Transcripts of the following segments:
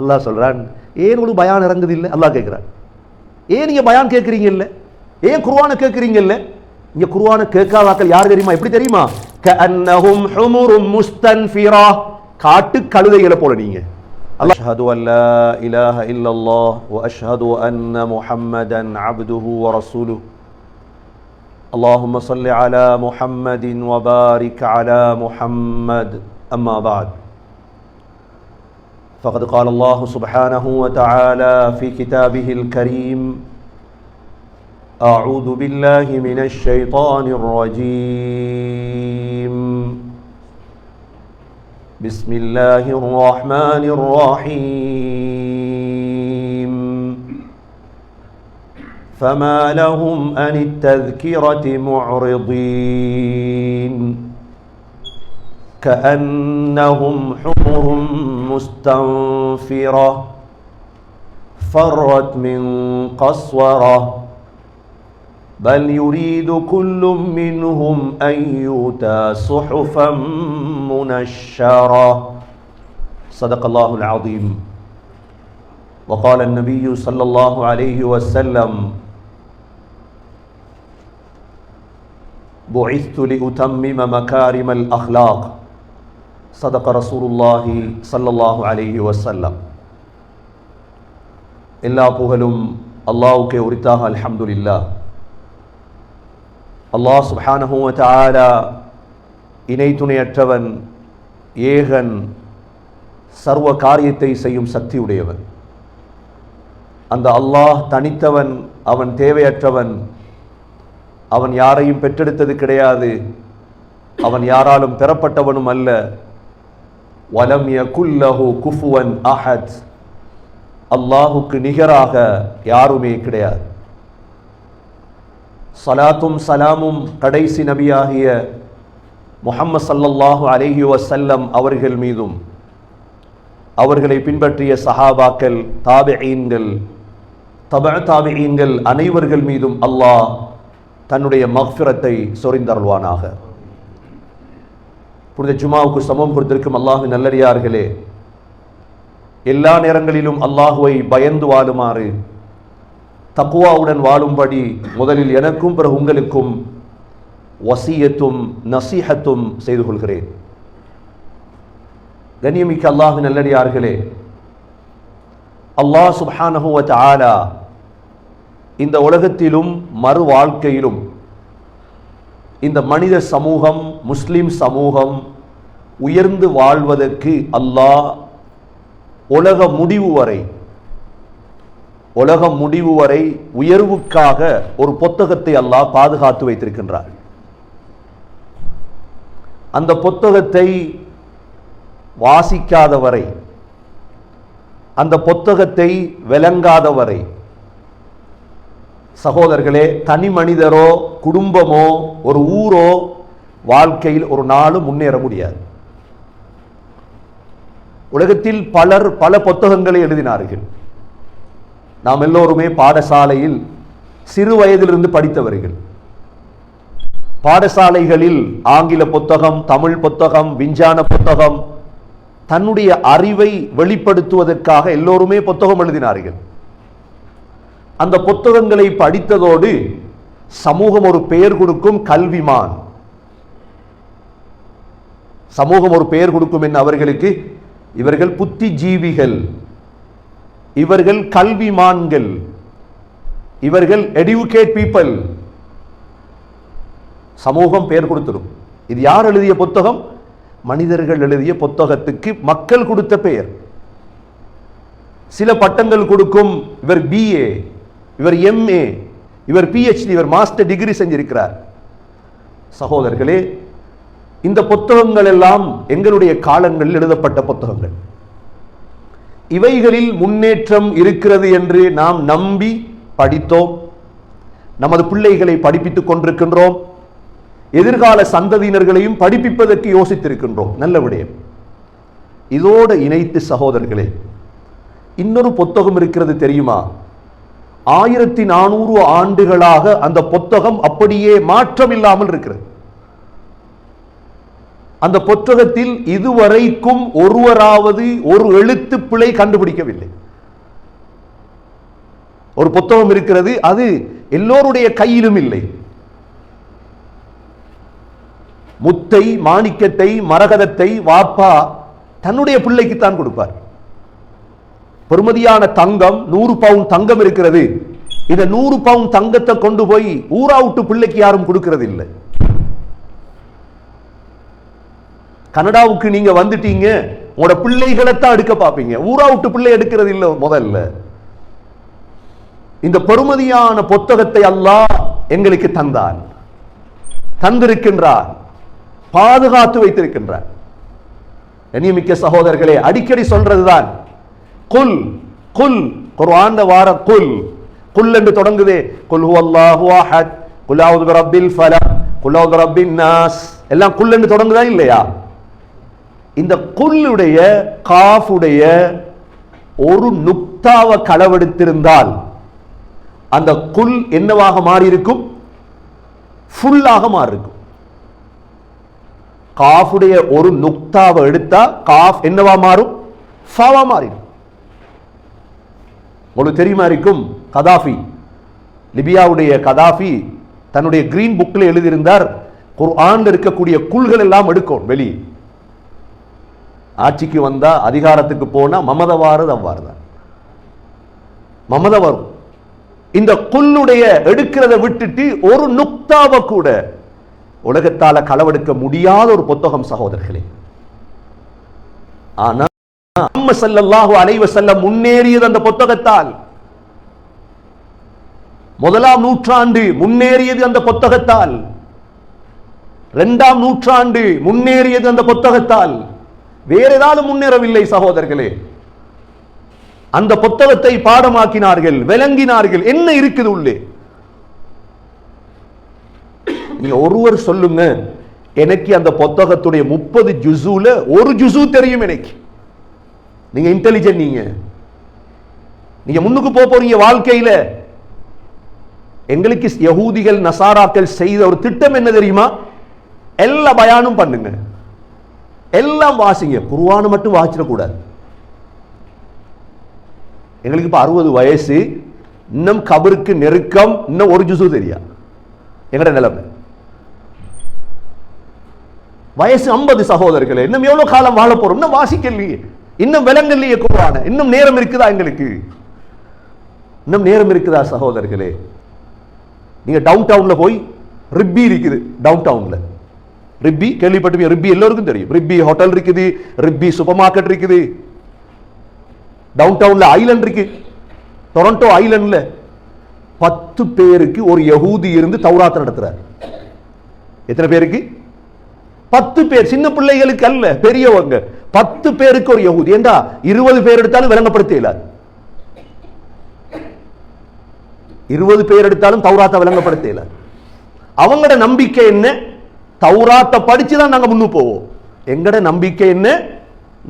அல்லாஹ் சொல்றான் ஏன் உங்களுக்கு பயான் இறங்குது இல்லை அல்லாஹ் கேட்கிறான் ஏன் நீங்க பயான் கேட்குறீங்க இல்லை ஏன் குர்ஆனை கேட்குறீங்க இல்லை இங்க குர்ஆனை கேட்காதாக்கள் யார் தெரியுமா எப்படி தெரியுமா கஅன்னஹும் ஹுமுரும் முஸ்தன்ஃபிரா காட்டு கழுதைகளை போல நீங்க அல்லாஹ் அஷ்ஹது அன் லா இலாஹ இல்லல்லாஹ் வ அஷ்ஹது அன்ன முஹம்மதன் அப்துஹு வ ரசூலுஹு اللهم صل على محمد وبارك على محمد أما بعد فقد قال الله سبحانه وتعالى في كتابه الكريم أعوذ بالله من الشيطان الرجيم. بسم الله الرحمن الرحيم. فما لهم عن التذكرة معرضين. كأنهم حمر مستنفرة فرت من قسورة. بل يريد كل منهم أن يؤتى صحفا منشرة. صدق الله العظيم. وقال النبي صلى الله عليه وسلم بعثت لأتمم مكارم الأخلاق. சதக ரசூலுல்லாஹி சல்லல்லாஹு அலிஹி வசல்லம் எல்லா புகழும் அல்லாவுக்கே உரித்தாக அல்ஹம்துல்லா அல்லாஹ் சுஹானஹுவ தாரா இணை துணையற்றவன் ஏகன் சர்வ காரியத்தை செய்யும் சக்தி உடையவன் அந்த அல்லாஹ் தனித்தவன் அவன் தேவையற்றவன் அவன் யாரையும் பெற்றெடுத்தது கிடையாது அவன் யாராலும் பெறப்பட்டவனும் அல்ல வலம் யகுல்லஹு குஃபுவன் அஹத் அல்லாஹுக்கு நிகராக யாருமே கிடையாது. சலாத்தும் சலாமும் கடைசி நபியாகிய முஹம்மது சல்லல்லாஹு அலஹி வசல்லம் அவர்கள் மீதும் அவர்களை பின்பற்றிய சஹாபாக்கள் தாபிஈன்கள் தப தாபிஈன்கள் அனைவர்கள் மீதும் அல்லாஹ் தன்னுடைய மஃபிரத்தை சொரிந்தருள்வானாக. புனித ஜுமாவுக்கு சமம் கொடுத்திருக்கும் அல்லாஹு நல்லடியார்களே எல்லா நேரங்களிலும் அல்லாஹுவை பயந்து வாழுமாறு தக்குவாவுடன் வாழும்படி முதலில் எனக்கும் பிறகு உங்களுக்கும் வசியத்தும் நசீஹத்தும் செய்து கொள்கிறேன். கண்ணியமிக்க அல்லாஹு நல்லடியார்களே அல்லாஹ் சுப்ஹானஹு ஆலா இந்த உலகத்திலும் மறு வாழ்க்கையிலும் இந்த மனித சமூகம் முஸ்லீம் சமூகம் உயர்ந்து வாழ்வதற்கு அல்லாஹ் உலக முடிவு வரை உலக முடிவு வரை உயர்வுக்காக ஒரு புத்தகத்தை அல்லாஹ் பாதுகாத்து வைத்திருக்கின்றார். அந்த புத்தகத்தை வாசிக்காதவரை அந்த புத்தகத்தை விளங்காதவரை சகோதரர்களே தனி மனிதரோ குடும்பமோ ஒரு ஊரோ வாழ்க்கையில் ஒரு நாளும் முன்னேற முடியாது. உலகத்தில் பலர் பல புத்தகங்களை எழுதினார்கள். நாம் எல்லோருமே பாடசாலையில் சிறு வயதிலிருந்து படித்தவர்கள். பாடசாலைகளில் ஆங்கில புத்தகம் தமிழ் புத்தகம் விஞ்ஞான புத்தகம் தன்னுடைய அறிவை வெளிப்படுத்துவதற்காக எல்லோருமே புத்தகம் எழுதினார்கள். அந்த புத்தகங்களை படித்ததோடு சமூகம் ஒரு பெயர் கொடுக்கும் கல்விமான். சமூகம் ஒரு பெயர் கொடுக்கும் என்ன அவர்களுக்கு இவர்கள் புத்திஜீவிகள். இவர்கள் கல்விமான்கள். இவர்கள் எடுகேட் பீப்பிள் சமூகம் பெயர் கொடுத்துடும். இது யார் எழுதிய புத்தகம்? மனிதர்கள் எழுதிய புத்தகத்துக்கு மக்கள் கொடுத்த பெயர். சில பட்டங்கள் கொடுக்கும் இவர் பிஏ இவர் எம்ஏ இவர் பிஹெச்டி இவர் மாஸ்டர் டிகிரி செஞ்சிருக்கிறார். சகோதரர்களே இந்த புத்தகங்கள் எல்லாம் எங்களுடைய காலங்களில் எழுதப்பட்ட புத்தகங்கள். இவைகளில் முன்னேற்றம் இருக்கிறது என்று நாம் நம்பி படித்தோம். நமது பிள்ளைகளை படிப்பித்துக் கொண்டிருக்கின்றோம். எதிர்கால சந்ததியினர்களையும் படிப்பிப்பதற்கு யோசித்திருக்கின்றோம். நல்ல விடயம். இதோடு இணைத்து சகோதரர்களே இன்னொரு புத்தகம் இருக்கிறது தெரியுமா? ஆயிரத்தி நானூறு ஆண்டுகளாக அந்த புத்தகம் அப்படியே மாற்றம் இல்லாமல் இருக்கிறது. அந்த புத்தகத்தில் இதுவரைக்கும் ஒருவராவது ஒரு எழுத்து பிழை கண்டுபிடிக்கவில்லை. ஒரு புத்தகம் இருக்கிறது அது எல்லோருடைய கையிலும் இல்லை. முத்தை மாணிக்கத்தை மரகதத்தை வாப்பா தன்னுடைய பிள்ளைக்குத்தான் கொடுப்பார். பெருமதியான தங்கம் நூறு பவுன் தங்கம் இருக்கிறது. இந்த நூறு பவுன் தங்கத்தை கொண்டு போய் ஊரா விட்டு பிள்ளைக்கு யாரும் கொடுக்கறது இல்லை கனடாவுக்கு நீங்க வந்துட்டீங்க உங்களோட பிள்ளைகளை தான் எடுக்க பார்ப்பீங்க. ஊரா விட்டு பிள்ளை எடுக்கிறது இல்லை முதல்ல. இந்த பெருமதியான புத்தகத்தை அல்லாஹ் எங்களுக்கு தந்தான். தந்திருக்கின்றார். பாதுகாத்து வைத்திருக்கின்றார். கண்ணியமிக்க சகோதரர்களே அடிக்கடி சொல்றதுதான் குல் குல். குர்ஆன்ல வார குல். குல் என்று தொடங்குதே. குல் ஹுவல்லாஹு அஹத். குல் அவுது பிரப்பில் ஃபலக் குல் அவுது ரப்பின் நாஸ் எல்லாம் குல் என்று தொடங்குதா இல்லையா இந்த குல்லுடைய காஃபுடைய ஒரு நுக்தாவை களவெடுத்திருந்தால் அந்த குல் என்னவாக மாறி இருக்கும் ஃபுல்லாக மாறி இருக்கும் காஃபுடைய ஒரு நுக்தாவை எடுத்தா காஃப் என்னவா மாறும் ஃபவா மாறிடும் உங்களுக்கு தெரியுமா இருக்கும் கதாஃபி. லிபியாவுடைய கதாஃபி தன்னுடைய கிரீன் புக்கில் எழுதியிருந்தார் குர்ஆன்ல இருக்கக்கூடிய குள்கள் எல்லாம் எடுக்கும் வெளியே ஆட்சிக்கு வந்தால் அதிகாரத்துக்கு போனால் மமதவாறு அவ்வாறு தான். மமத வரும் இந்த குல்லுடைய எடுக்கிறத விட்டுட்டு ஒரு நுக்தாவை கூட உலகத்தால் களவெடுக்க முடியாத ஒரு புத்தகம் சகோதரர்களே. ஆனால் முன்னேறியது அந்த புத்தகத்தால். முதலாம் நூற்றாண்டு முன்னேறியது அந்த புத்தகத்தால். இரண்டாம் நூற்றாண்டு முன்னேறியது அந்த புத்தகத்தால். வேற ஏதாவது முன்னேறவில்லை சகோதரர்களே. அந்த புத்தகத்தை பாடமாக்கினார்கள் விளங்கினார்கள். என்ன இருக்குது உள்ளே? நீங்க ஒருவர் சொல்லுங்க எனக்கு அந்த புத்தகத்துடைய முப்பது ஜுசூல ஒரு ஜுசு தெரியும் எனக்கு. நீங்க இன்டெலிஜென்ட் நீங்க. நீங்க முன்னுக்கு போக போறீங்க வாழ்க்கையில. எங்களுக்கு யகூதிகள் நசாராக்கள் செய்த ஒரு திட்டம் என்ன தெரியுமா? எல்லா பயானும் பண்ணுங்க. எல்லாம் வாசிங்க. குருவானு மட்டும் வாசிடக்கூடாது எங்களுக்கு இப்ப அறுபது வயசு இன்னும் கபருக்கு நெருக்கம் இன்னும் ஒரு ஜுசு தெரியா? எங்கட நிலைமை. வயசு ஐம்பது சகோதரர்களே இன்னும் எவ்வளவு காலம் வாழ போறோம்? இன்னும் வாசிக்கலையே. இன்னும் விலங்கல்லையே குர்ஆன. இன்னும் நேரம் இருக்குதா எங்களுக்கு? இன்னும் நேரம் இருக்குதா சகோதரர்களே? நீங்க டவுன் டவுன்ல போய் ரிப்பி இருக்குது டவுன் டவுன்ல ரிப்பி கேள்விப்பட்டு ரிப்பி எல்லோருக்கும் தெரியும். ரிப்பி ஹோட்டல் இருக்குது ரிப்பி சூப்பர் மார்க்கெட் இருக்குது. டவுன் டவுன்ல ஐலண்ட் இருக்கு. டொரண்டோ ஐலண்ட்ல பத்து பேருக்கு ஒரு யகூதி இருந்து தௌராத்த நடத்துறார். எத்தனை பேருக்கு? பத்து பேர். சின்ன பிள்ளைகளுக்கு அல்ல பெரியவங்க. பத்து பேருக்கு ஒரு யகுதி. ஏண்டா? இருபது பேர் எடுத்தாலும் விளங்கப்படுத்த இயலாது இருபது பேர் எடுத்தாலும் தௌராத்தை விளங்கப்படுத்த இயலாது அவங்களோட நம்பிக்கை என்ன? தௌராத்தை படிச்சு தான் நாங்க முன்னு போவோம். எங்கட நம்பிக்கை என்ன?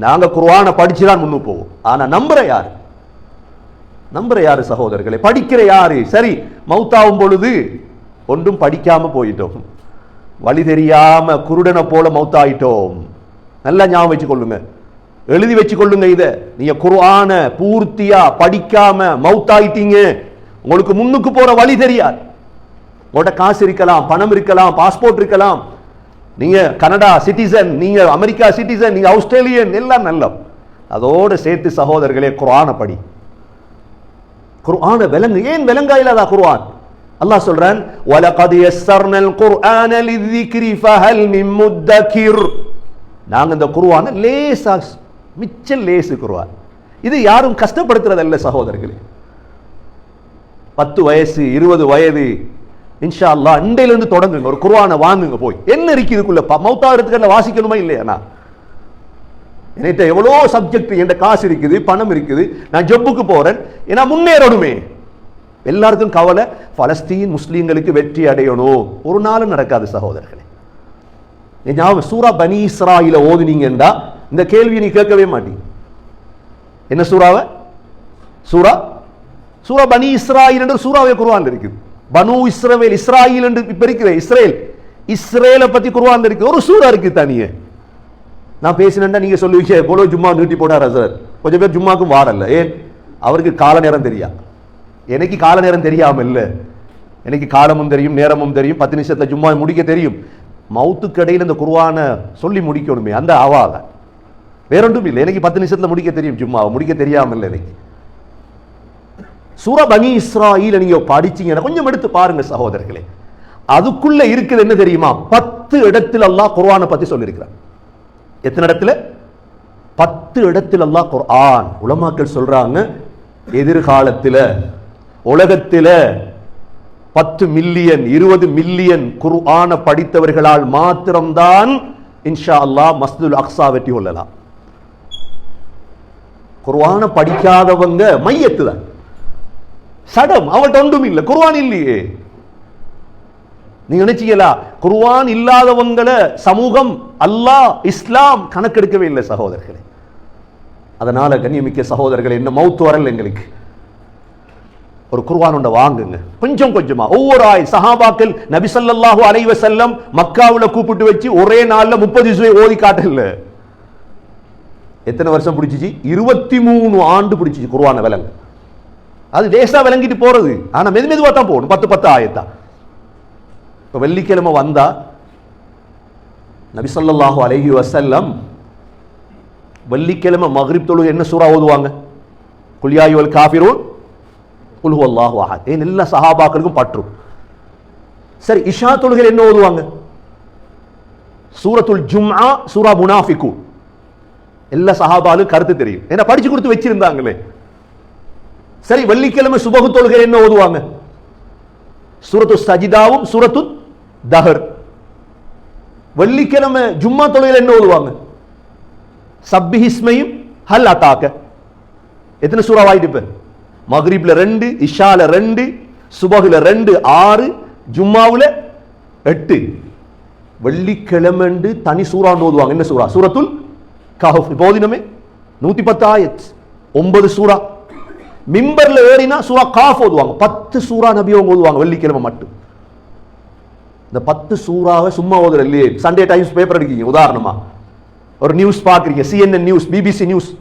நாங்க குர்வானை படிச்சு தான் முன்னு போவோம். ஆனா நம்புற யாரு? நம்புற யாரு சகோதரர்களே? படிக்கிற யாரு? சரி மௌத்தாவும் பொழுது ஒன்றும் படிக்காம போயிட்டோம். வழி தெரியாம குருடனை போல மௌத்தாயிட்டோம். நல்லா ஞாபகம் வச்சு கொள்ளுங்க எழுதி வச்சு கொள்ளுங்க இத. நீங்க குர்ஆன பூர்த்தியா படிக்காம மவுத்தாயிட்டீங்க உங்களுக்கு முன்னுக்கு போற வழி தெரியாது. உங்கள்கிட்ட காசு இருக்கலாம் பணம் இருக்கலாம் பாஸ்போர்ட் இருக்கலாம். நீங்க கனடா சிட்டிசன் நீங்க அமெரிக்கா சிட்டிசன் நீங்க ஆஸ்திரேலியன் எல்லாம் நல்லம் அதோட சேர்த்து சகோதரர்களே குர்ஆனை படி. குர்ஆன விலங்கு. ஏன் விலங்கா இல்லாதா குர்ஆன்? அல்லாஹ் சொல்றான் வலகத் யஸ்ஸர்னல் குர்ஆன லிذிக்ரி ஃபஹல் மின் முத்தகிர். நாங்க இந்த குருவானை லேசா மிச்சம் லேசு குருவான் இது யாரும் கஷ்டப்படுத்துறதல்ல சகோதரர்களே. பத்து வயசு இருபது வயது இன்ஷா அல்லா அண்டையிலேருந்து தொடங்குங்க ஒரு குருவானை வாங்குங்க போய். என்ன இருக்கு இதுக்குள்ள? மௌத்தாகிறதுக்கு வாசிக்கணுமா இல்லையாண்ணா என்கிட்ட எவ்வளோ சப்ஜெக்ட் என்கிட்ட காசு இருக்குது பணம் இருக்குது நான் ஜப்புக்கு போறேன் ஏன்னா முன்னேறணுமே. எல்லாருக்கும் கவலை பலஸ்தீன் முஸ்லீம்களுக்கு வெற்றி அடையணும். ஒரு நாளும் நடக்காது சகோதரர்களே. ஞாபகம் சூரா பனி இஸ்ராயில ஓதுனீங்கன்னா இந்த கேள்வியை நீ கேட்கவே மாட்டீங்க. என்ன சூறாவை? சூரா சூரா பனி இஸ்ராயில் என்று சூறாவே குருவான் இருக்குது. பனு இஸ்ரவேல் இஸ்ராயில் என்று இப்ப இருக்கிற இஸ்ரேல் இஸ்ரேலை பத்தி குருவான் இருக்கு ஒரு சூறா இருக்கு தனியே. நான் பேசினேன்டா நீங்க சொல்லுவீங்க. எவ்வளோ ஜும்மா நீட்டி போட்டாரா சார்? கொஞ்சம் பேர் ஜும்மாக்கும் வாரல்ல. ஏன்? அவருக்கு கால நேரம் தெரியா? எனக்கு கால நேரம் தெரியாம இல்ல எனக்கு காலமும் தெரியும் நேரமும் தெரியும். பத்து நிமிஷத்துல ஜும்மா முடிக்க தெரியும். மவுத்துக்கு இடையில இந்த குருவானை சொல்லி முடிக்கணுமே அந்த ஆவாக வேறொன்றும் இல்லை. எனக்கு பத்து நிமிஷத்துல முடிக்க தெரியும் சும்மா முடிக்க தெரியாமல் இல்லை எனக்கு. சூர பனி இஸ்ராயில் நீங்க படிச்சீங்கன்னா கொஞ்சம் எடுத்து பாருங்க சகோதரர்களே. அதுக்குள்ள இருக்குது என்ன தெரியுமா? பத்து இடத்துல அல்லாஹ் குர்ஆனை பத்தி சொல்லியிருக்கிறான் எத்தனை இடத்துல? பத்து இடத்துல அல்லாஹ் குர்ஆன். உலமாக்கள் சொல்றாங்க எதிர்காலத்துல உலகத்துல பத்து மில்லியன் இருபது மில்லியன் குர்ஆன படித்தவர்களால் மாத்திரம்தான் இன்ஷா அல்லாஹ் மஸ்துல் அக்ஸா வெற்றி கொள்ளலாம். குர்ஆன படிக்காதவங்க மையத்து தான் சடம் அவள்கிட்ட ஒன்றும் இல்லை. குர்ஆன் இல்லையே. நீ நினைச்சீங்களா? குர்ஆன் இல்லாதவங்களை சமூகம் அல்லாஹ் இஸ்லாம் கணக்கெடுக்கவே இல்லை சகோதரர்களே. அதனால கண்ணியமிக்க சகோதரர்கள் என்ன மவுத்து வரல எங்களுக்கு. ஒரு குர்வான் ஒன்றை வாங்குங்க. கொஞ்சம் கொஞ்சமா. ஒவ்வொரு ஆய் சஹாபாக்கள் நபி ஸல்லல்லாஹு அலைஹி செல்லம் மக்காவுல கூப்பிட்டு வச்சு ஒரே நாள்ல முப்பது இசுவை ஓதி காட்டல. எத்தனை வருஷம் பிடிச்சிச்சு? இருபத்தி மூணு ஆண்டு பிடிச்சிச்சு குர்ஆனை விலங்கு அது லேசாக விளங்கிட்டு போறது. ஆனா மெது மெதுவா தான் போகணும். பத்து பத்து ஆயத்தா. இப்போ வெள்ளிக்கிழமை வந்தா நபி ஸல்லல்லாஹு அலைஹி வெள்ளிக்கிழமை மக்ரிப் தொழுகை என்ன சூறா ஓதுவாங்க? குல்யாயுவல் காஃபிரூன். குல் அல்லாஹு அஹத். ஏன் எல்லா சஹாபாக்களுக்கும் பற்றும் சரி இஷா தொழுகை என்ன ஓதுவாங்க? சூரத்துல் ஜும்ஆ சூரா முனாஃபிகு எல்லா சஹாபாலும் கருத்து தெரியும். ஏன்னா படிச்சு கொடுத்து வச்சிருந்தாங்களே. சரி வெள்ளிக்கிழமை சுபகு தொழுகை என்ன ஓதுவாங்க? சூரத்து சஜிதாவும் சூரத்து தஹர். வெள்ளிக்கிழமை ஜும்மா தொழுகையில் என்ன ஓதுவாங்க? சப்பிஹிஸ்மையும் ஹல் அத்தாக்க எத்தனை சூறாவாயிட்டு இப்போ? மக்ரிப்ல ரெண்டு இஷால ரெண்டு சுபகுல ரெண்டு ஆறு ஜும்மாவுல எட்டு. வெள்ளிக்கிழமை தனி சூறான்னு ஓதுவாங்க. என்ன சூறா? சூரத்துல் கஹஃப். இப்போ ஓதினமே? நூத்தி பத்து ஆயத். ஒன்பது சூறா. மிம்பர்ல ஏறினா சூறா காஃப் ஓதுவாங்க. பத்து சூறா நபி அவங்க ஓதுவாங்க வெள்ளிக்கிழமை மட்டும். இந்த பத்து சூறாவை சும்மா ஓதுற இல்லையே சண்டே டைம்ஸ் பேப்பர் எடுக்கீங்க உதாரணமா. ஒரு நியூஸ் பார்க்குறீங்க. சிஎன்என் நியூஸ் பிபிசி நியூஸ்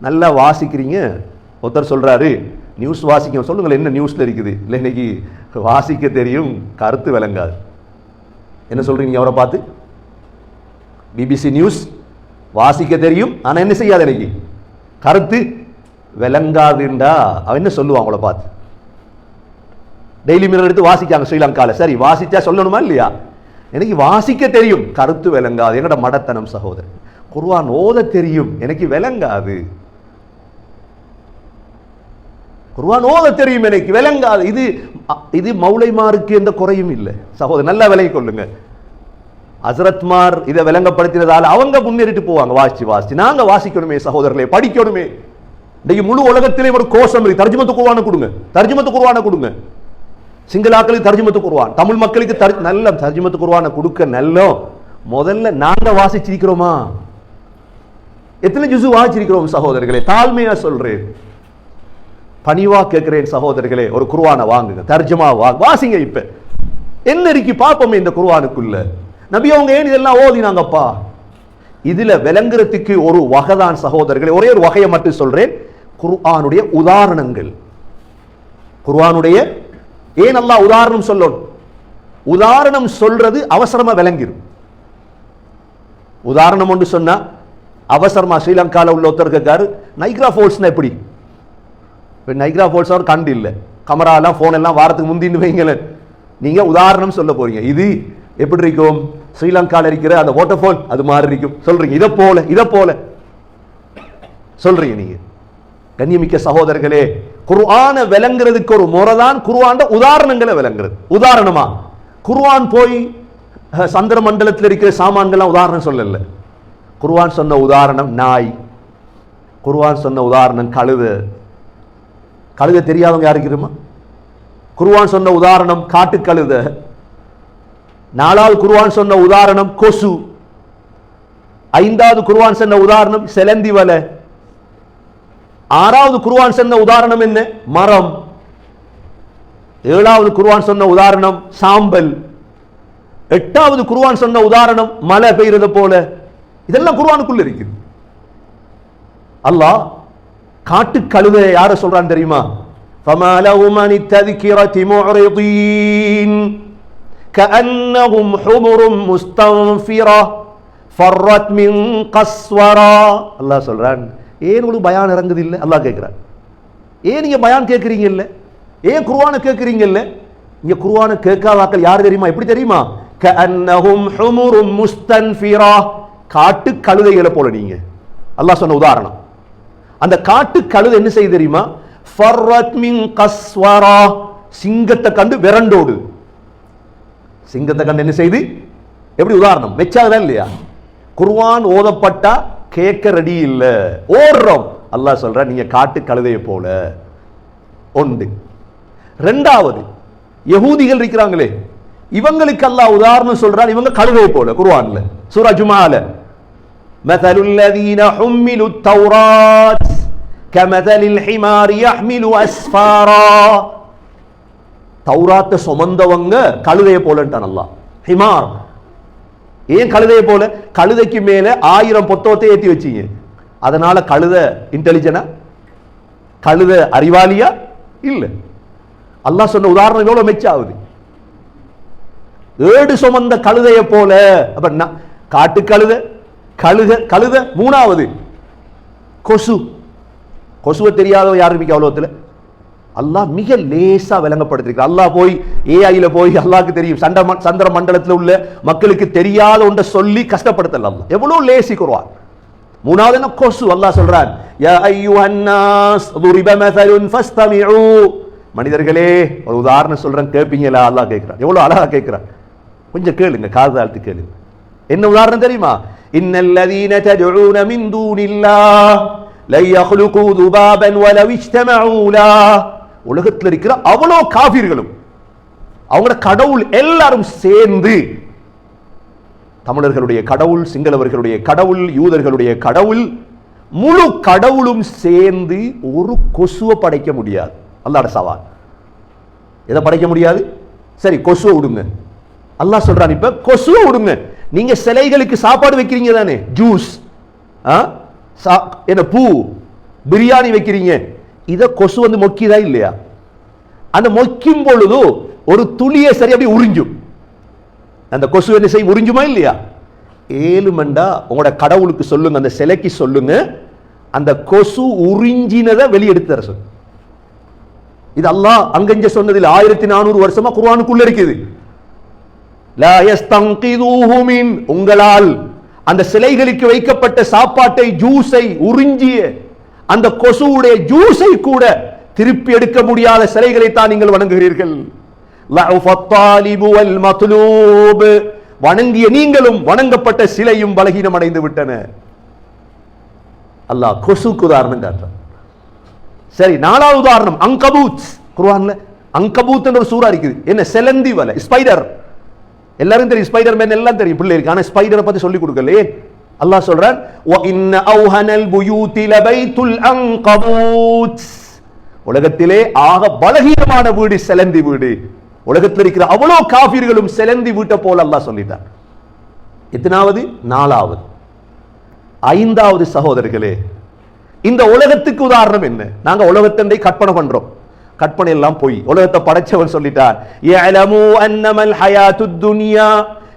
நல்லா வாசிக்கிறீங்க. ஒருத்தர் சொல்றாரு நியூஸ் வாசிக்க சொல்லுங்கள் என்ன நியூஸில் இருக்குது? இல்லை இன்னைக்கு வாசிக்க தெரியும் கருத்து விளங்காது. என்ன சொல்றீங்க அவரை பார்த்து? பிபிசி நியூஸ் வாசிக்க தெரியும் ஆனா என்ன செய்யாது இன்னைக்கு? கருத்து விளங்காதுண்டா. அவன் என்ன சொல்லுவான் அவங்கள பார்த்து? டெய்லி மிரர் எடுத்து வாசிக்காங்க ஸ்ரீலங்காவில் சரி வாசித்தா சொல்லணுமா இல்லையா? எனக்கு வாசிக்க தெரியும் கருத்து விளங்காது. என்னோட மடத்தனம் சகோதரன். குருவான் ஓத தெரியும் எனக்கு விளங்காது. குருவான் ஓத தெரியும் எனக்கு விளங்காது. இது இது மௌலைமாருக்கு எந்த குறையும் இல்லை. சகோதரர் நல்லா விலகி கொள்ளுங்க. அசரத்மார் இதை விளங்கப்படுத்தினதால் அவங்க முன்னேறிட்டு போவாங்க. வாசிச்சு வாசிச்சு. நாங்க வாசிக்கணுமே சகோதரர்களே படிக்கணுமே. இன்றைக்கு முழு உலகத்திலே ஒரு கோஷம் இருக்கு. தர்ஜுமத்து குருவான கொடுங்க. தர்ஜுமத்து குருவான கொடுங்க. சிங்களாக்களுக்கு தர்ஜுமத்து குருவான் தமிழ் மக்களுக்கு தர்- நல்ல தர்ஜுமத்து குருவான கொடுக்க நல்ல முதல்ல நாங்க வாசிச்சிருக்கிறோமா? எத்தனை ஜுசு வாசிச்சிருக்கிறோம் சகோதரர்களே? தாழ்மையா சொல்றேன். பணிவா கேட்கிறேன் சகோதரர்களே ஒரு குருவான வாங்குங்க தர்ஜமா வாங்க வாசிங்க இப்ப. என்ன இருக்கு இந்த குருவானுக்குள்ள நபி அவங்க ஏன் இதெல்லாம் ஓதினாங்கப்பா? இதுல விளங்குறதுக்கு ஒரு வகைதான் சகோதரர்களே ஒரே ஒரு வகையை மட்டும் சொல்றேன். குர்ஆனுடைய உதாரணங்கள். குர்ஆனுடைய ஏன் அல்லாஹ் உதாரணம் சொல்லணும்? உதாரணம் சொல்றது அவசரமா விளங்கிரும். உதாரணம் ஒன்று சொன்னா அவசரமா ஸ்ரீலங்கால உள்ள ஒருத்தர் இருக்காரு நைக்ரா ஃபோல்ஸ்னா எப்படி? இப்போ நைக்ரா ஃபோல்ஸ் அவர் கண்டு இல்லை. கமராலாம் ஃபோன் எல்லாம் வாரத்துக்கு முந்தின்னு வைங்களேன். நீங்க உதாரணம் சொல்ல போறீங்க. இது எப்படி இருக்கும்? ஸ்ரீலங்கால இருக்கிற அந்த வாட்டர்ஃபால் அது மாதிரி இருக்கும். சொல்றீங்க. இதை போல இதை போல. சொல்றீங்க நீங்க. கண்ணியமிக்க சகோதரர்களே குர்ஆன விளங்குறதுக்கு ஒரு முறை தான் குர்ஆன்ட உதாரணங்களை விளங்குறது. உதாரணமா குர்ஆன் போய் சந்திர மண்டலத்தில் இருக்கிற சாமான்கள்லாம் உதாரணம் சொல்லல. குர்ஆன் சொன்ன உதாரணம் நாய். குர்ஆன் சொன்ன உதாரணம் கழுது. கழுத தெரியாதவங்க யாருக்கு குருவான் சொன்ன உதாரணம் காட்டு கழுத. நாலாவது குருவான் சொன்ன உதாரணம் கொசு. ஐந்தாவது குருவான் சொன்ன உதாரணம் செலந்தி வலை. ஆறாவது குருவான் சொன்ன உதாரணம் என்ன? மரம். ஏழாவது குருவான் சொன்ன உதாரணம் சாம்பல். எட்டாவது குருவான் சொன்ன உதாரணம் மழை பெய்யறது போல. இதெல்லாம் குருவானுக்குள்ள இருக்குது. அல்லாஹ் காட்டு கழுதை யார சொல்றான் தெரியுமா فما لهم عن التذكرة معرضين كأنهم حمر مستنفرة فرت من قسورة அல்லாஹ் சொல்றான் ஏன் உங்களுக்கு பயான் இறங்குது இல்ல அல்லாஹ் கேட்கிறான் ஏன் நீங்க பயான் கேட்கறீங்க இல்ல ஏன் குர்ஆனை கேட்கறீங்க இல்ல இங்க குர்ஆனை கேட்காதாக்கள் யார் தெரியுமா எப்படி தெரியுமா كأنهم حمر مستنفرة காட்டு கழுதைகளை போல நீங்க அல்லாஹ் சொன்ன உதாரணம் அந்த காட்டு கழுது என்ன செய்ய தெரியுமா? ஃபர்ரத் மின் கஸ்வரா. சிங்கத்தை கண்டு விரண்டோடு. சிங்கத்தை கண்டு என்ன செய்து எப்படி உதாரணம்? வெச்சாதான் இல்லையா? குர்வான் ஓதப்பட்டா கேட்க ரெடி இல்லை. ஓடுறோம். அல்லாஹ் சொல்ற நீங்க காட்டு கழுதையை போல. ஒன்று. ரெண்டாவது யகூதிகள் இருக்கிறாங்களே. இவங்களுக்கு அல்லாஹ் உதாரணம் சொல்றான் இவங்க கழுதையை போல குர்வான்ல சூரா ஜுமால مثل الذين حملوا التوراة كمثل الحمار يحمل أسفارا தௌராத்தை சுமந்தவங்க கழுதையை போலன்ட்டான் அல்லாஹ் ஹிமார் ஏன் கழுதையை போல கழுதைக்கு மேல ஆயிரம் பொத்தவத்தை ஏத்தி வச்சீங்க அதனால கழுத இன்டெலிஜென்டா கழுத அறிவாளியா இல்ல அல்லாஹ் சொன்ன உதாரணம் எவ்வளவு மெச்சாகுது ஏடு சுமந்த கழுதையை போல அப்ப ந- காட்டு கழுத கழுத கழுத மூணாவது. கொசு. கொசுவை தெரியாதவ யாரும் மிக்க அவ்வளோத்தில் அல்லாஹ் மிக லேசாக விளங்கப்படுத்திருக்கு அல்லாஹ் போய் ஏஐயில் போய் அல்லாஹ்க்கு தெரியும். சண்ட சந்திர மண்டலத்தில் உள்ள மக்களுக்கு தெரியாத ஒன்றை சொல்லி கஷ்டப்படுத்தல அல்லா எவ்வளோ லேசிக்குருவார் மூணாவது என்ன? கொசு. அல்லாஹ் சொல்றான் யா ஐயுஹன்னாஸ் துரிப மதலுன் ஃபஸ்தமிஉ மனிதர்களே ஒரு உதாரணம் சொல்கிறேன் கேட்பீங்களா அல்லாஹ் கேட்குறான். எவ்வளோ அழகாக கேட்குறான். கொஞ்சம் கேளுங்க காதாழ்த்து கேளுங்க. என்ன உதாரணம் தெரியுமா? இன்னல்லதீன தஜூன மின் தூனில்லா லை யஹ்லுகு துபாபன் வலவ் இஜ்தமஉ உலகத்தில் இருக்கிற அவ்வளோ காஃபிர்களும் அவங்களோட கடவுள் எல்லாரும் சேர்ந்து தமிழர்களுடைய கடவுள் சிங்களவர்களுடைய கடவுள் யூதர்களுடைய கடவுள் முழு கடவுளும் சேர்ந்து ஒரு கொசுவை படைக்க முடியாது அல்லாட சவால் எதை படைக்க முடியாது சரி கொசுவை விடுங்க அல்லாஹ் சொல்றான் இப்ப கொசுவை விடுங்க நீங்க சிலைகளுக்கு சாப்பாடு வைக்கிறீங்க தானே? ஜூஸ் என்ன பூ பிரியாணி வைக்கிறீங்க. இதை கொசு வந்து மொக்கிதா இல்லையா? அந்த மொக்கும் பொழுது ஒரு துளியை சரி அப்படி உறிஞ்சும். அந்த கொசு என்ன செய்யும்? உறிஞ்சுமா இல்லையா? ஏழுமண்டா உங்களோட கடவுளுக்கு சொல்லுங்க அந்த சிலைக்கு சொல்லுங்க. அந்த கொசு உறிஞ்சினதை வெளியெடுத்து தர சொல்லு. இது அல்லாஹ் அங்கஞ்ச சொன்னதில் ஆயிரத்தி நானூறு வருஷமா குர்வானுக்குள்ள இருக்குது. உங்களால் அந்த சிலைகளுக்கு வைக்கப்பட்ட சாப்பாட்டை ஜூஸை உறிஞ்சிய அந்த கொசுவுடைய ஜூஸை கூட திருப்பி எடுக்க முடியாத சிலைகளை தான் நீங்கள் வணங்குகிறீர்கள். வணங்கிய நீங்களும் வணங்கப்பட்ட சிலையும் பலகீனம் அடைந்து விட்டன. அல்லாஹ் கொசுக்கு உதாரணம் காட்டுறான். சரி நாலாவது உதாரணம் அங்கபூத். குர்ஆன்ல அங்கபூத் என்ற ஒரு சூறா இருக்குது. என்ன செலந்தி வலை ஸ்பைடர் எல்லாரும் தெரியும் ஸ்பைடர் மேன் எல்லாம் தெரியும். பிள்ளைகளுக்கு ஆனால் ஸ்பைடரை பற்றி சொல்லி கொடுக்கலையே. அல்லாஹ் சொல்றான் வ இன்ன அவுஹனல் புயூதி லபைத்துல் அன்கபூத். உலகத்திலே ஆக பலகீனமான வீடு செலந்தி வீடு. உலகத்தில் இருக்கிற அவ்வளோ காபிர்களும் செலந்தி வீட்டை போல அல்லாஹ் சொல்லிட்டான் எத்தனாவது? நாலாவது. ஐந்தாவது சகோதரர்களே இந்த உலகத்துக்கு உதாரணம் என்ன? நாங்க உலகத்தண்டை கற்பனை பண்றோம். கற்பனை எல்லாம் போய் உலகத்தை படைச்சவன் சொல்லிட்டார் يعلموا انما الحياه الدنيا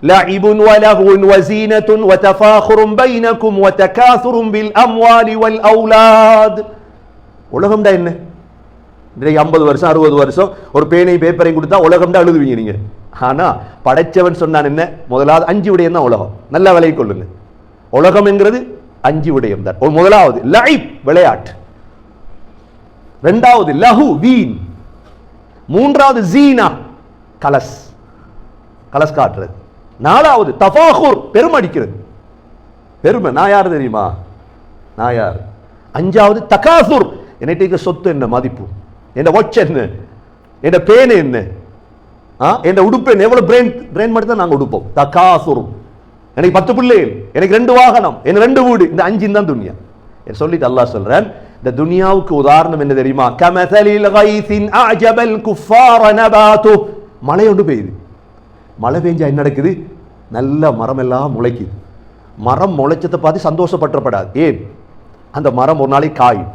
لعب ولهو وزينة وتفاخر بينكم وتكاثر بالاموال والاولاد உலகம்டா என்ன இன்றைக்கு ஐம்பது வருஷம் அறுபது வருஷம் ஒரு பேனை பேப்பரை கொடுத்தா உலகம் தான் எழுதுவீங்க நீங்க ஆனா படைச்சவன் சொன்னான் என்ன முதலாவது அஞ்சு விடயம் தான் உலகம் நல்ல விலை கொள்ளுங்க உலகம் என்கிறது அஞ்சு விடயம் தான் ஒரு முதலாவது லைப் விளையாட்டு ரெண்டாவது லஹு வீண். மூன்றாவது ஜீனா கலஸ். கலஸ் காட்டுறது. நாலாவது தஃபாஹுர் பெருமடிக்கிறது பெருமை நான் யார் தெரியுமா? நான் யார்? அஞ்சாவது தகாசூர் என்னிட்ட சொத்து என்ன மதிப்பு? என்ன watch என்ன? என்ன பேன் என்ன? ஆ? என்ன உடுப்பு என்ன? எவ்வளோ பிரெயின் பிரெயின் மட்டும் தான் நாங்கள் உடுப்போம். தகாசுர் எனக்கு பத்து பிள்ளைகள் எனக்கு ரெண்டு வாகனம். எனக்கு ரெண்டு வீடு. இந்த அஞ்சு தான் துணியா என்று சொல்லிட்டு அல்லாஹ் சொல்கிறேன் இந்த துனியாவுக்கு உதாரணம் என்ன தெரியுமா? கமதலில் கைசின் அஜபல் குஃபார நபாத்து. மழை ஒன்று பெய்யுது. மழை பெஞ்சா என்ன நடக்குது? நல்ல மரம் எல்லாம் முளைக்குது. மரம் முளைச்சதை பார்த்து சந்தோஷப்பட்டுறப்படாது. ஏன்? அந்த மரம் ஒரு நாளைக்கு காயும்.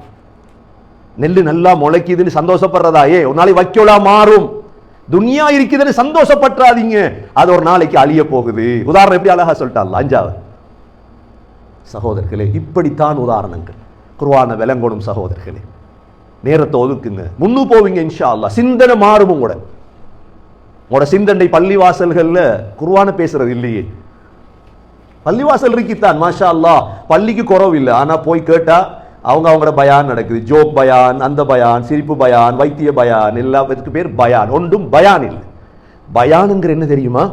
நெல் நல்லா முளைக்குதுன்னு சந்தோஷப்படுறதா? ஏ ஒரு நாளைக்கு வைக்கோலா மாறும். துனியா இருக்குதுன்னு சந்தோஷப்பட்டுறாதீங்க. அது ஒரு நாளைக்கு அழிய போகுது. உதாரணம் எப்படி அழகா சொல்லிட்டாள் அஞ்சாவது. சகோதரர்களே இப்படித்தான் உதாரணங்கள். குர்ஆனை விளங்கணும் சகோதரர்களே. நேரத்தை ஒதுக்குங்க. முன்னு போவீங்க இன்ஷா அல்லாஹ் சிந்தனை மாறும் உங்களோட. உங்களோட சிந்தனை பள்ளிவாசல்கள்ல குர்ஆனை பேசுறது இல்லையே. பள்ளிவாசல் இருக்கித்தான் மாஷா அல்லாஹ் பள்ளிக்கு குறவு இல்லை ஆனா போய் கேட்டா அவங்க அவங்களோட பயான் நடக்குது. ஜோக் பயான் அந்த பயான் சிரிப்பு பயான் வைத்திய பயான் எல்லாத்துக்கு பேர் பயான். ஒன்றும் பயான் இல்லை. பயானுங்கிற என்ன தெரியுமா?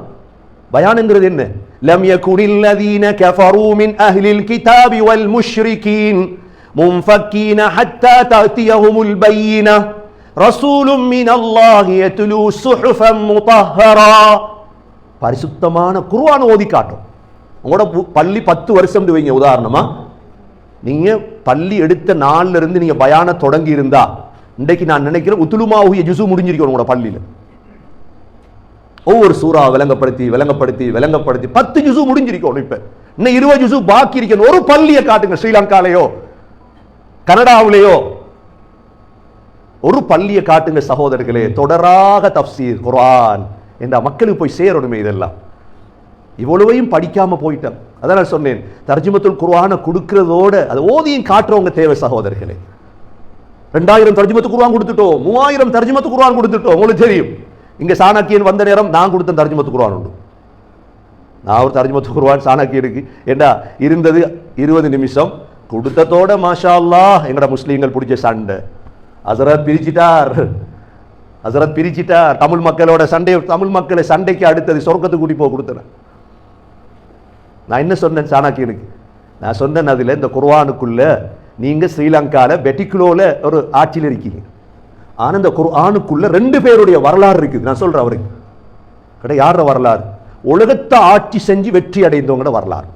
பயானுங்கிறது என்ன? லம் குடில் லதீன கஃபரூ மின் அஹ்லில் கிதாபி வல் முஷ்ரிகீன். منفكين حتى تأتيهم البينة رسول من الله يتلو صحفا مطهرا பரிசுத்தமான குர்ஆன் ஓதி காட்டும் உங்களோட பு- பள்ளி பத்து வருஷம் வைங்க உதாரணமா நீங்க பள்ளி எடுத்த நாள்ல இருந்து நீங்க பயான தொடங்கி இருந்தா இன்றைக்கு நான் நினைக்கிறேன் உத்துலுமாவுய ஜுசு முடிஞ்சிருக்கணும் உங்களோட பள்ளியில ஒவ்வொரு சூறா விளங்கப்படுத்தி விளங்கப்படுத்தி விளங்கப்படுத்தி பத்து ஜுசு முடிஞ்சிருக்கணும் இப்ப இன்னும் இருபது ஜுசு பாக்கி இருக்கணும் ஒரு பள்ளியை காட்டுங்க ஸ்ரீலங்காலேயோ கனடாவிலேயோ ஒரு பள்ளியை காட்டுங்க சகோதரர்களே தொடராக தப்சீர் குரான் என்ற மக்களுக்கு போய் சேரணுமே இதெல்லாம். இவ்வளவையும் படிக்காம போயிட்டேன். அதான் நான் சொன்னேன் தர்ஜுமத்துல் குர்ஆனை கொடுக்கிறதோட அது ஓதியும் காட்டுறவங்க தேவை சகோதரர்களே. ரெண்டாயிரம் தர்ஜிமத்து குருவான் கொடுத்துட்டோம் மூவாயிரம் தர்ஜிமத்து குருவான் கொடுத்துட்டோம் உங்களுக்கு தெரியும். இங்க சாணக்கியன் வந்த நேரம் நான் கொடுத்த தர்ஜிமத்து குருவான் உண்டு. நான் ஒரு தர்ஜிமத்து குருவான் சாணக்கியனுக்கு. ஏண்டா இருந்தது இருபது நிமிஷம் கொடுத்ததோட மாஷா அல்லாஹ் எங்கட முஸ்லீம்கள் பிடிச்ச சண்டை. ஹசரத் பிரிச்சிட்டார். ஹசரத் பிரிச்சிட்டார். தமிழ் மக்களோட சண்டை தமிழ் மக்களை சண்டைக்கு அடுத்தது சொர்க்கத்துக்கு கூட்டி போக கொடுத்தேன். நான் என்ன சொன்னேன் சாணாக்கியனுக்கு? நான் சொன்னேன் அதில் இந்த குர்ஆனுக்குள்ள நீங்க ஸ்ரீலங்கால பெட்டிக்குலோல ஒரு ஆட்சியில் இருக்கீங்க. ஆனால் இந்த குர்ஆனுக்குள்ள ரெண்டு பேருடைய வரலாறு இருக்குது. நான் சொல்றேன் அவருக்கு. கடை யாரோட வரலாறு? உலகத்தை ஆட்சி செஞ்சு வெற்றி அடைந்தவங்களோட வரலாறு.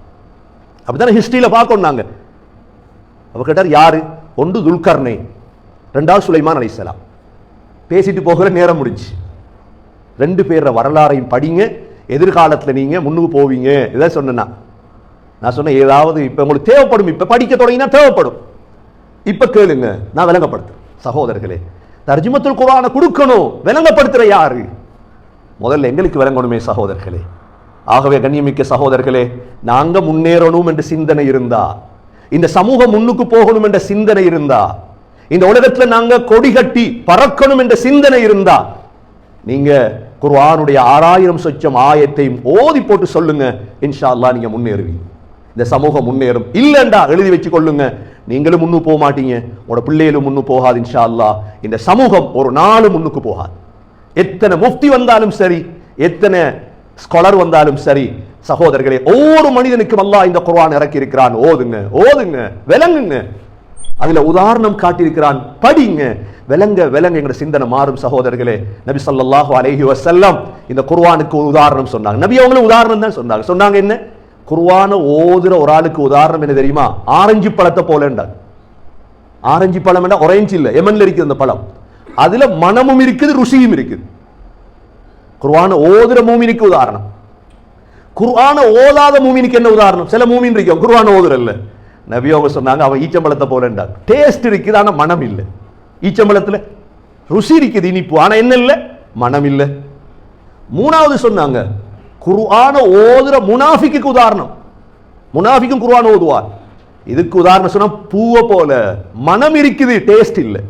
அப்படித்தானே ஹிஸ்டரியில் பார்க்கணும் நாங்கள் அவர் கேட்டார் யாரு? ஒன்று துல்கர்னை. ரெண்டாவது சுலைமான் அலிசலாம் பேசிட்டு போகிற நேரம் முடிஞ்சு ரெண்டு பேர வரலாறையும் படிங்க எதிர்காலத்துல நீங்கள் முன்னுக்கு போவீங்க. இதை சொன்னேன்னா. நான் சொன்னேன் ஏதாவது இப்போ உங்களுக்கு தேவைப்படும் இப்போ படிக்க தொடங்கினா தேவைப்படும். இப்போ கேளுங்க நான் விளங்கப்படுத்துறேன். சகோதரர்களே தர்ஜிமத்துல் குரானை கொடுக்கணும் விளங்கப்படுத்துகிற யாரு? முதல்ல எங்களுக்கு விளங்கணுமே சகோதரர்களே. ஆகவே கண்ணியமிக்க சகோதரர்களே நாங்கள் முன்னேறணும் என்று சிந்தனை இருந்தால் இந்த சமூகம் முன்னுக்கு போகணும் என்ற சிந்தனை இருந்தா இந்த உலகத்தில் நாங்க கொடி கட்டி பறக்கணும் என்ற சிந்தனை இருந்தா நீங்க குர்ஆனுடைய ஆறாயிரம் சொச்சம் ஆயத்தையும் ஓதி போட்டு சொல்லுங்க இன்ஷா அல்லாஹ் நீங்க முன்னேறுவீங்க. இந்த சமூகம் முன்னேறும். இல்லைண்டா எழுதி வச்சு கொள்ளுங்க. நீங்களும் முன்னு போக மாட்டீங்க. உங்களோட பிள்ளைகளும் முன்னு போகாது இன்ஷா அல்லா இந்த சமூகம் ஒரு நாள் முன்னுக்கு போகாது. எத்தனை முஃப்தி வந்தாலும் சரி எத்தனை ஸ்காலர் வந்தாலும் சரி சகோதரர்களே ஒவ்வொரு மனிதனுக்கும் அல்லாஹ் இந்த குர்வான் இறக்கி இருக்கிறான் ஓதுங்க ஓதுங்க விளங்குங்க. அதுல உதாரணம் காட்டியிருக்கிறான். படிங்க. விளங்க விளங்க எங்க சிந்தனை மாறும் சகோதரர்களே. நபி சல்லாஹு அலஹி வசல்லம் இந்த குர்வானுக்கு ஒரு உதாரணம் சொன்னாங்க. நபி அவங்களும் உதாரணம் தான் சொன்னாங்க. சொன்னாங்க என்ன? குர்வான ஓதுற ஒரு ஆளுக்கு உதாரணம் என்ன தெரியுமா? ஆரஞ்சு பழத்தை போலண்டா ஆரஞ்சு பழம் என்ன ஒரேஞ்சு இல்ல. எமன்ல இருக்குது அந்த பழம். அதுல மனமும் இருக்குது ருசியும் இருக்குது. குர்வான ஓதுற மூமினுக்கு உதாரணம். குர்ஆனை ஓதாத மூமினுக்கு என்ன உதாரணம்? சில மூமின் இருக்கும். குர்ஆனை ஓதுறல்ல. நபி அவங்க சொன்னாங்க அவன் ஈச்சம்பழத்தை போலன்றார் டேஸ்ட் இருக்குது ஆனால் மனம் இல்லை. ஈச்சம்பழத்தில் ருசி இருக்குது இனிப்பு. ஆனால் என்ன இல்லை? மனம் இல்லை. மூணாவது சொன்னாங்க குர்ஆனை ஓதுற முனாஃபிக்கு உதாரணம். முனாஃபிக்கும் குர்ஆன் ஓதுவார் இதுக்கு உதாரணம் சொன்னால் பூவை போல. மனம் இருக்குது டேஸ்ட் இல்லை.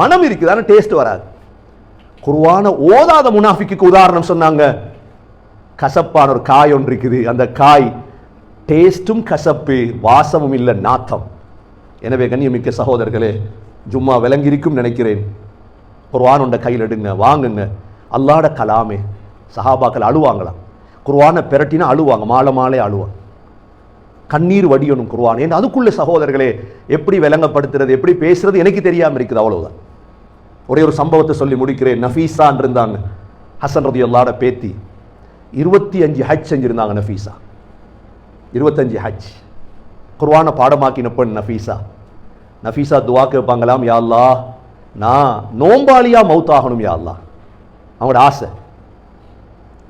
மனம் இருக்குது ஆனால் டேஸ்ட் வராது. குர்ஆனை ஓதாத முனாஃபிக்கு உதாரணம் சொன்னாங்க கசப்பான ஒரு காய் ஒன்று இருக்குது அந்த காய் டேஸ்ட்டும் கசப்பு வாசமும் இல்லை நாத்தம். எனவே கண்ணியமிக்க சகோதரர்களே ஜும்மா விளங்கியிருக்கும் நினைக்கிறேன். குர்வான் உண்ட கையில் எடுங்க வாங்குங்க. அல்லாட கலாமே. சஹாபாக்கள் அழுவாங்களாம். குர்வானை பிரட்டினா அழுவாங்க மாலை மாலை அழுவாங்க. கண்ணீர் வடியணும் குர்ஆன். ஏன்னா அதுக்குள்ள சகோதரர்களே எப்படி விளங்கப்படுத்துறது எப்படி பேசுறது எனக்கு தெரியாமல் இருக்குது அவ்வளோதான் ஒரே ஒரு சம்பவத்தை சொல்லி முடிக்கிறேன். நஃபீஸான் இருந்தாங்க ஹசன் ரதி அல்லாட பேத்தி. இருபத்தி அஞ்சு ஹஜ் செஞ்சுருந்தாங்க நஃபீஸா. இருபத்தஞ்சு ஹஜ். குர்ஆனை பாடமாக்கின பெண் நஃபீஸா. நஃபீஸா துவா கேட்பாங்களாம் யாழ்லா நான் நோம்பாளியாக மவுத்தாகணும் யாழ்லா அவங்களோட ஆசை.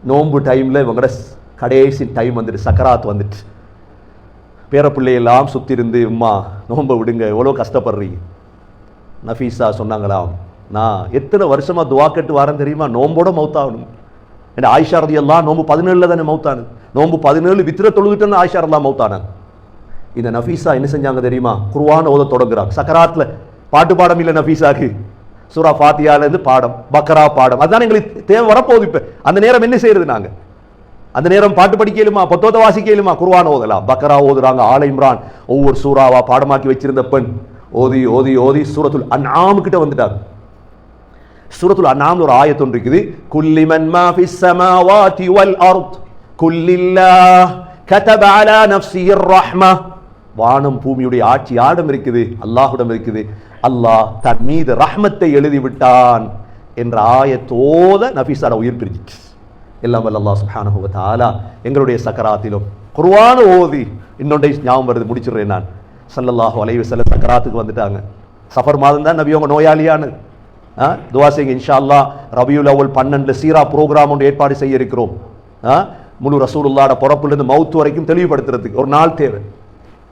நோம்பு டைமில் இவங்களோட கடைசி டைம் வந்துட்டு சக்கராத் வந்துட்டு. பேரப்பிள்ளையெல்லாம் சுற்றி இருந்து உம்மா நோம்பை விடுங்க எவ்வளோ கஷ்டப்படுறீங்க? நஃபீஸா சொன்னாங்களாம் நான் எத்தனை வருஷமா துவா கட்டு வரேன் தெரியுமா? நோம்போட மவுத்தாகணும். என் ஆயிஷா ரதி எல்லாம் நோம்பு பதினேழுல தானே மௌத்தானது நோம்பு பதினேழு வித்திர தொழுகிட்டு ஆயிஷா ரல்லாம் இந்த நஃபீஸா என்ன செஞ்சாங்க தெரியுமா குர்ஆன் ஓத தொடங்குறாங்க சக்கராத்தில் பாட்டு பாடம் இல்லை நஃபீஸாக்கு சூரா ஃபாத்தியால பாடம் பக்கரா பாடம் அதான் எங்களுக்கு தேவை வரப்போகுது இப்ப அந்த நேரம் என்ன செய்யறது நாங்கள் அந்த நேரம் பாட்டு படிக்கலுமா பத்தோத்த வாசிக்கலுமா குர்ஆன் ஓதலாம் பக்கரா ஓதுறாங்க ஆல இம்ரான் ஒவ்வொரு சூறாவா பாடமாக்கி வச்சிருந்த பெண் ஓதி ஓதி ஓதி சூரத்துல் அன்ஆம் கிட்ட வந்துட்டாங்க சூரத்துல் அண்ணாமல் ஒரு ஆயத்தம் இருக்குது. குல்லிமன் மா ஃபிஸ் ஸமாவாதி வல் அர்த் குல்லில்லா கதப அலா நஃப்ஸிஹிர் ரஹ்ம வானம் பூமியுடைய ஆட்சி யாரிடம் இருக்குது? அல்லாஹ்விடம் இருக்குது. அல்லாஹ் தன் மீது ரஹ்மத்தை எழுதி விட்டான் என்ற ஆயத்தோத நஃபீஸாட உயிர் பிரிஞ்சிச்சு. எல்லாம் வல்ல அல்லாஹ் சுப்ஹானஹு வ தஆலா எங்களுடைய சக்கராத்திலும். குருவான ஓதி இன்னொன்றை ஞாபகம் வருது முடிச்சிடுறேன் நான். சல்லல்லாஹு அலைஹி வஸல்லம் சக்கராத்துக்கு வந்துட்டாங்க. சஃபர் மாதம் தான் நபி அவங்க நோயாளியானது துவா செய்யுங்க. இன்ஷா அல்லாஹ் ரபியுல் அவ்வல் பன்னெண்டுல சீரா ப்ரோக்ராம் ஒன்று ஏற்பாடு செய்ய இருக்கிறோம் ஆ, முழு ரசூலுல்லாட பிறப்புலேருந்து மவுத்து வரைக்கும் தெளிவுபடுத்துறதுக்கு ஒரு நாள் தேவை.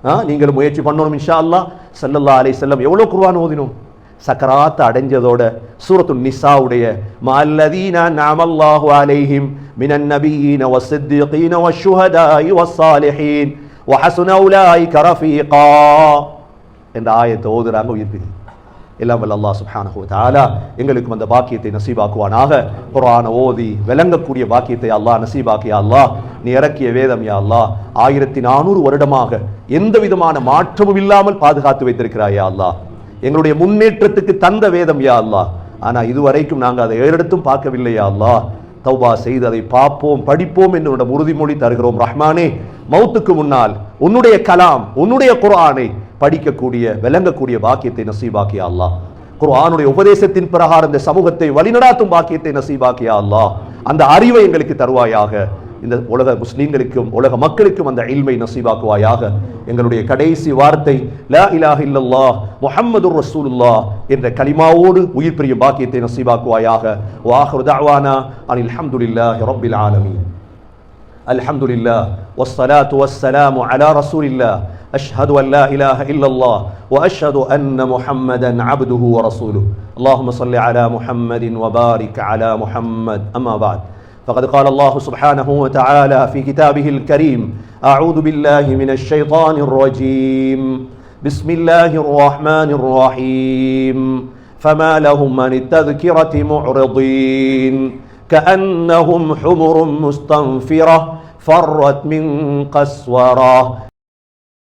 ஆ, நீங்களும் முயற்சி பண்ணணும் இன்ஷா அல்லாஹ் ஸல்லல்லாஹு அலைஹி வஸல்லம். எவ்வளோ குருவான் ஓதினோம்? சக்கராத் அடைஞ்சதோட சூரத்து நிசாவுடைய மல்லதீன நாமல்லாஹு அலைஹிம் மினன் நபியீன வஸ்ஸித்தீகீன வஷ்ஷுஹதாஇ வசாலிஹீன் வஹஸுன உலாயிக ரஃபீகா. என்ற ஆயத்தை ஓதுறாங்க உயிர் எல்லாம் வல்ல அல்லாஹ் சுப்ஹானஹு வ எங்களுக்கும் அந்த பாக்கியத்தை நசீபாக்குவானாக. குரான ஓதி விளங்கக்கூடிய பாக்கியத்தை அல்லாஹ் நசீபாக்கியா அல்லாஹ். நீ இறக்கிய வேதம் யா அல்லாஹ். ஆயிரத்தி நானூறு வருடமாக எந்த விதமான மாற்றமும் இல்லாமல் பாதுகாத்து வைத்திருக்கிறாயா அல்லாஹ். எங்களுடைய முன்னேற்றத்துக்கு தந்த வேதம் யா அல்லாஹ். ஆனால் இதுவரைக்கும் நாங்கள் அதை ஏறெடுத்தும் பார்க்கவில்லையா அல்லாஹ். தௌபா செய்து அதை பார்ப்போம் படிப்போம் என்று உறுதிமொழி தருகிறோம் ரஹ்மானே. மௌத்துக்கு முன்னால் உன்னுடைய கலாம் உன்னுடைய குரானை படிக்கக்கூடிய விளங்கக்கூடிய பாக்கியத்தை நசீபாக்கியா அல்லாஹ் குர்ஆனுடைய உபதேசத்தின் பிரகாரம் இந்த சமூகத்தை வழிநடாத்தும் பாக்கியத்தை நசீபாக்கியா அல்லாஹ் அந்த அறிவை எங்களுக்கு தருவாயாக இந்த உலக முஸ்லீம்களுக்கும் உலக மக்களுக்கும் அந்த இல்மை நசீபாக்குவாயாக எங்களுடைய கடைசி வார்த்தை லா இலாஹ இல்லல்லாஹ் முஹம்மதுர் ரசூலுல்லாஹ் என்ற கலிமாவோடு உயிர் பிரியும் பாக்கியத்தை நசீபாக்குவாயாக வாஹிரு தஅவானா அனில் ஹம்துலில்லாஹி ரப்பில் ஆலமீன் الحمد لله والصلاة والسلام على رسول الله أشهد أن لا إله إلا الله وأشهد أن محمدا عبده ورسوله. اللهم صل على محمد وبارك على محمد. أما بعد فقد قال الله سبحانه وتعالى في كتابه الكريم أعوذ بالله من الشيطان الرجيم. بسم الله الرحمن الرحيم. فما لهم عن التذكرة معرضين. كأنهم حمر مستنفرة فرت من قسورة.